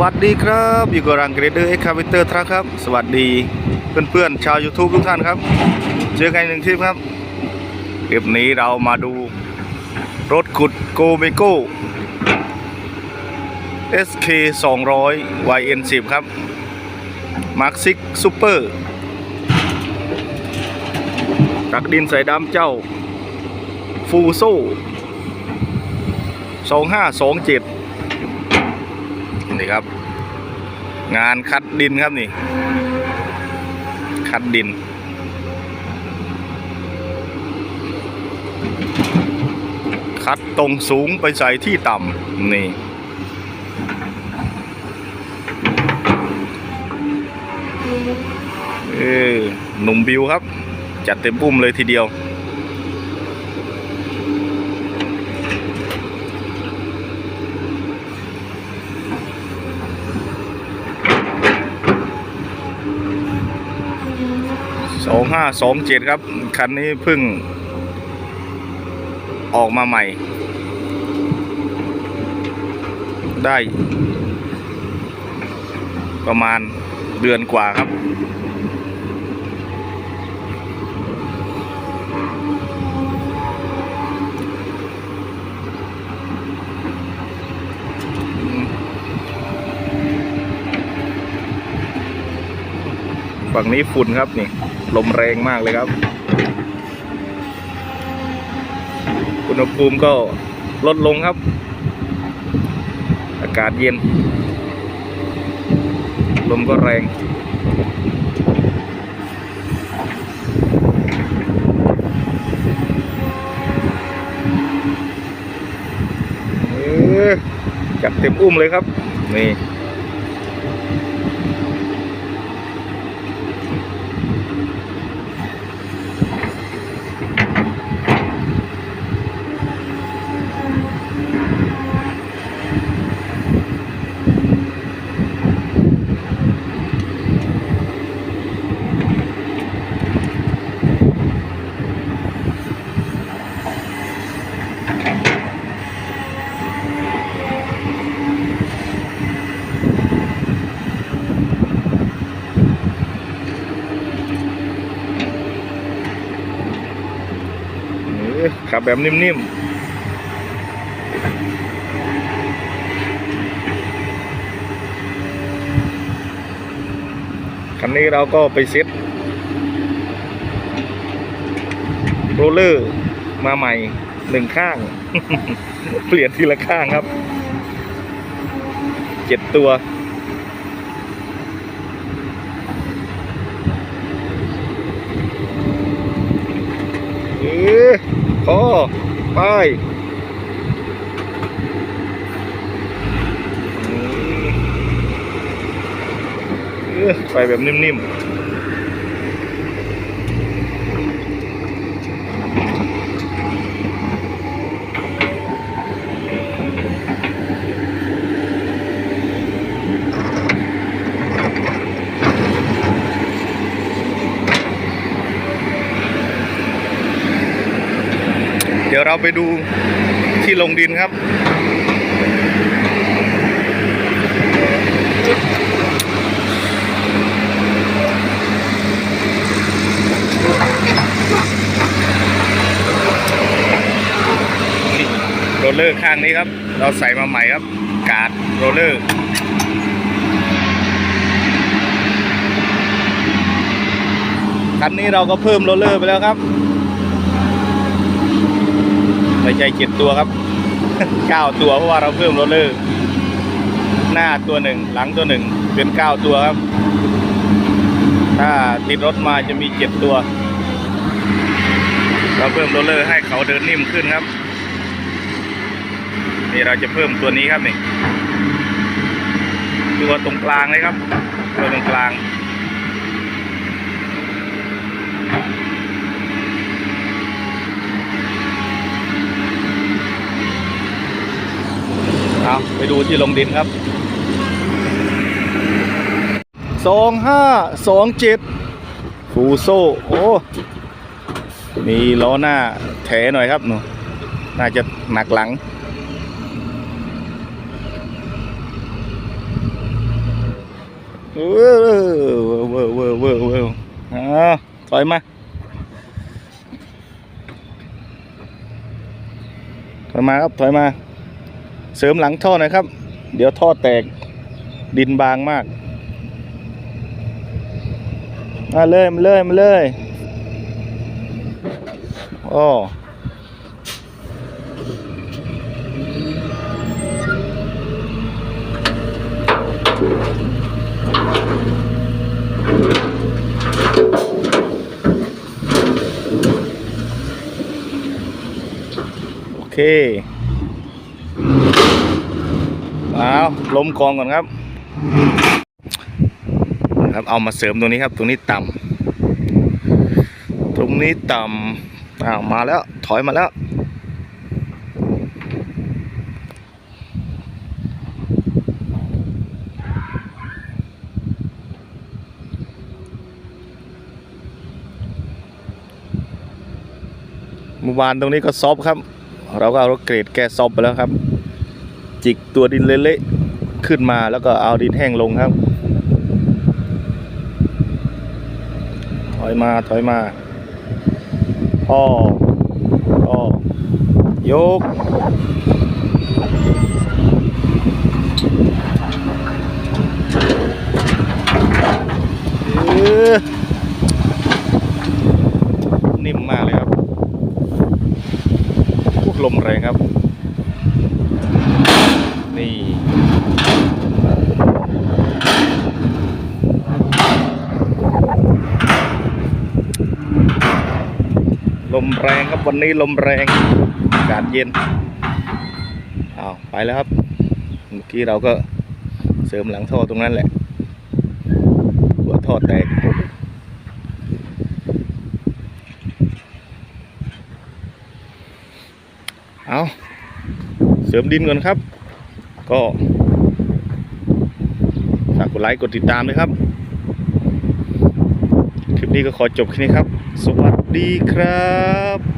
วัสดีครับอยู่กับรังเกรเดอร์เอ็กคาเวเตอร์ทรัคครับ สวัสดีเพื่อนๆชาว YouTube ทุกท่านครับ เจอกันหนึ่งคลิปครับคลิปนี้เรามาดูรถขุดโกเมโก้ SK 200 YN 10ครับ Mark 6 Super ตักดินใส่ดำเจ้าฟูโซ่2527 นี่ครับ งานคัดดินครับนี่ คัดดิน คัดตรงสูงไปใส่ที่ต่ำนี่เออหนุ่มบิวครับ จัดเต็มปุ้มเลยทีเดียว ห้าสองเจ็ดครับ คันนี้เพิ่ง ออกมาใหม่ ได้ ประมาณเดือนกว่าครับ ฝั่งนี้ฝุ่นครับนี่ ลมแรงมากเลยครับ อุณหภูมิก็ลดลงครับ อากาศเย็น ลมก็แรงเอ๊ะจัดเต็มอุ้มเลยครับ นี่ ขับแบบนิ่มๆ คันนี้เราก็ไปเซ็ตโรลเลอร์มาใหม่หนึ่งข้าง เปลี่ยนทีละข้างครับเจ็ดตัว เอ๊ะ พอไปไปแบบนิ่มๆ เดี๋ยวเรา ไปดูที่ลงดินครับ โรลเลอร์ข้างนี้ครับ เราใส่มาใหม่ครับ กาดโรลเลอร์คันนี้เราก็เพิ่มโรลเลอร์ไปแล้วครับ ไม่ใช่เจ็ดตัวครับเก้าตัวเพราะว่าเราเพิ่มโรลเลอร์หน้าตัวหนึ่งหลังตัวหนึ่งเป็นเก้าตัวครับ ถ้าติดรถมาจะมีเจ็ดตัว เราเพิ่มโรลเลอร์ให้เขาเดินนิ่มขึ้นครับนี่เราจะเพิ่มตัวนี้ครับนี่ตัวตรงกลางเลยครับ ตัวตรงกลาง เอาไป ดูที่ลงดินครับสองห้าสองเจ็ดฟูโซโอ้มีล้อหน้าแถหน่อยครับหนูน่าจะหนักหลัง เวอเวอเวอเวอเวอร์อ่าถอยมาถอยมาครับถอยมา เสริมหลังท่อน่อยครับ เดี๋ยวท่อแตกดินบางมากมาเลยมาเลยมาเลยโอ้โอเค เอาล้มกองก่อนครับ ครับเอามาเสริมตรงนี้ครับ ตรงนี้ต่ำตรงนี้ต่ำอ้าวมาแล้วถอยมาแล้วเมื่อวานตรงนี้ก็ซอฟครับ เราก็เอารถเกรดแก้ซอฟไปแล้วครับ จิกตัวดินเละๆขึ้นมาแล้วก็เอาดินแห้งลงครับ ถอยมาถอยมาอ้ออ้อยกเออนิ่มมากเลยครับพวกลมแรงครับ นี่ ลม แรงครับวันนี้ลมแรงอากาศเย็นเอาวไปแล้วครับเมื่อกี้เราก็เสริมหลังท่อตรงนั้นแหละหัวท่อแตกเอาเสริมดินก่อนครับ ก็ฝากกดไลค์กดติดตามด้วยครับ คลิปนี้ก็ขอจบแค่นี้ครับ สวัสดี ดีครับ